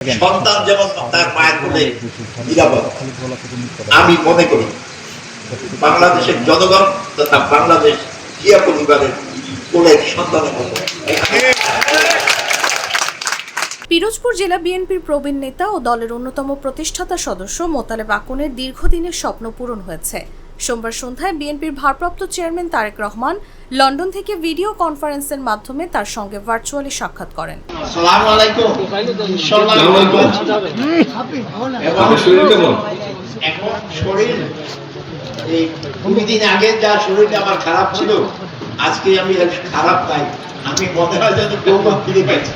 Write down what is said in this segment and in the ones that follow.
সন্তান যেমন তার মায়ের কোলে নিরাপদ আমি মনে করি বাংলাদেশের জনগণ তথা বাংলাদেশ জিয়া পরিবারের কোলের সন্তানের মতো। পিরোজপুর জেলা বিএনপির প্রবীণ নেতা ও দলের অন্যতম প্রতিষ্ঠাতা সদস্য মোতালেব আকনের দীর্ঘদিনের স্বপ্ন পূরণ হয়েছে। সোমবার সন্ধ্যায় বিএনপির ভারপ্রাপ্ত চেয়ারম্যান তারেক রহমান লন্ডন থেকে ভিডিও কনফারেন্সের মাধ্যমে তার সঙ্গে ভার্চুয়ালি সাক্ষাৎ করেন। আমি খারাপ নাই। আমি মনে হয় যেন ফিরে পাইছি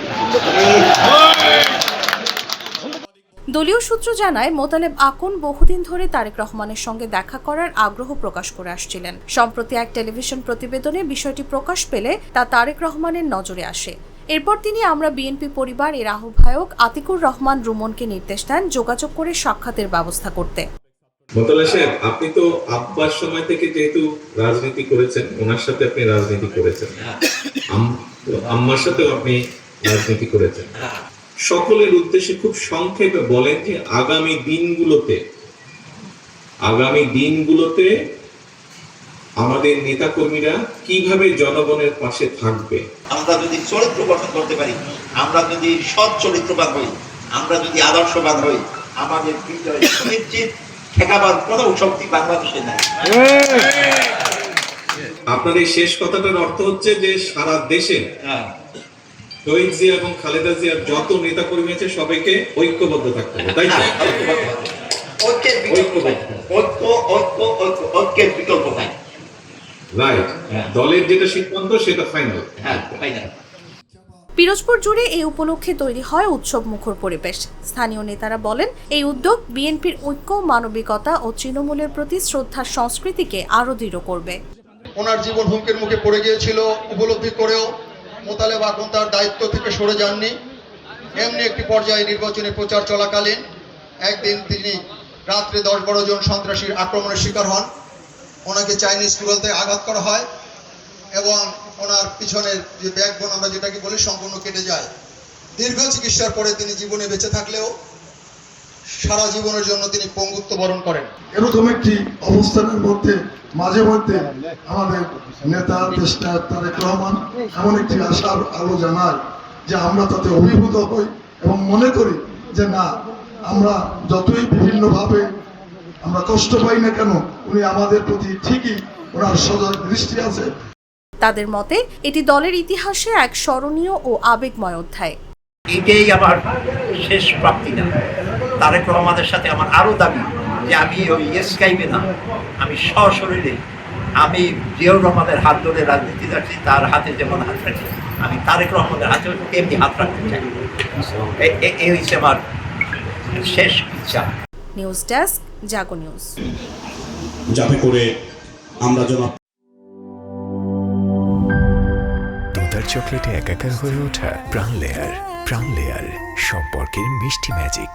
দলীয় সূত্র জানায় মোতালেব আকন বহুদিন ধরে তারেক রহমানের সঙ্গে দেখা করার আগ্রহ প্রকাশ করে আসছিলেন। সম্প্রতি এক টেলিভিশন প্রতিবেদনে বিষয়টি প্রকাশ পেলে তা তারেক রহমানের নজরে আসে। এরপর তিনি আমরা বিএনপি পরিবার এর আহ্বায়ক আতিকুর রহমান রুমনকে নির্দেশ দেন যোগাযোগ করে সাক্ষাতের ব্যবস্থা করতে। মোতালা সাহেব আপনি তো আব্বার সময় থেকে যেহেতু রাজনীতি করেছেন ওনার সাথে আপনি রাজনীতি করেছেন। আম্মার সাথেও আপনি রাজনীতি করেছেন। সকলের উদ্দেশ্যে খুব সংক্ষেপে বলেন যে আগামী দিনগুলোতে আগামী দিনগুলোতে আমাদের নেতাকর্মীরা কীভাবে জনগণের পাশে থাকবে? আমরা যদি চরিত্র গঠন করতে পারি আমরা যদি সৎ চরিত্রবান হই আমরা যদি আদর্শবান হই আমাদের বিজয় সুনিশ্চিত ঠেকাবার কোনো শক্তি বাংলাদেশে নাই। আপনার এই শেষ কথাটার অর্থ হচ্ছে যে সারা দেশে হ্যাঁ। শহীদ জিয়া এবং খালেদা জিয়ার যত নেতাকর্মী আছে সবাইকে ঐক্যবদ্ধ থাকতে হবে তাই হ্যাঁ, রাইট হ্যাঁ। দলের যেটা সিদ্ধান্ত সেটা হ্যাঁ ফাইনাল পিরোজপুর জুড়ে এই উপলক্ষে তৈরি হয় উৎসব মুখর পরিবেশ। স্থানীয় নেতারা বলেন এই উদ্যোগ বিএনপির ঐক্য মানবিকতা ও তৃণমূলের প্রতি শ্রদ্ধার সংস্কৃতিকে আরও দৃঢ় করবে। ওনার জীবন হুমকির মুখে পড়ে গিয়েছিল উপলব্ধি করেও মোতালেব এখন তার দায়িত্ব থেকে সরে যাননি। এমনি একটি পর্যায়ে নির্বাচনী প্রচার চলাকালীন একদিন তিনি রাত্রে দশ বারো জন সন্ত্রাসীর আক্রমণের শিকার হন। ওনাকে চাইনিজ টুয়েলতে আঘাত করা হয় এবং ওনার পিছনের যে ব্যাকবোন আমরা যেটাকে বলি, সম্পূর্ণ কেটে যায়। দীর্ঘ চিকিৎসার পরে তিনি জীবনে বেঁচে থাকলেও সারা জীবনের জন্য তিনি পঙ্গুত্ব বরণ করেন। এরকম একটি অবস্থানের মধ্যে মাঝে মধ্যে আমাদের নেতা দেশটা তারেক রহমান এমন একটি আশার আলো জানায় যে আমরা তাতে অভিভূত হই এবং মনে করি যে না আমরা যতই বিভিন্নভাবে আমরা কষ্ট পাই না কেন উনি আমাদের প্রতি ঠিকই ওনার সজাগ দৃষ্টি আছে। তাদের মতে এটি দলের ইতিহাসে এক স্মরণীয় ও আবেগময় অধ্যায়। এটাই আমার শেষ প্রাপ্তি না তারেক রহমানের সাথে আমার আরও দাবি যে আমি ওই স্কাইপে না আমি সশরীরে আমি জিয়াউর রহমানের হাত ধরে রাজনীতি যাচ্ছি তার হাতে যেমন হাত রাখি আমি তারেক রহমানের হাতে তেমনি হাত রাখতে চাই। এই হচ্ছে আমার শেষ ইচ্ছা। News desk Jago News. যাতে করে আমরা যেন দুধার চকলেটে একাকার হয়ে ওঠা প্রাণ লেয়ার প্রাণ লেয়ার সম্পর্কের মিষ্টি ম্যাজিক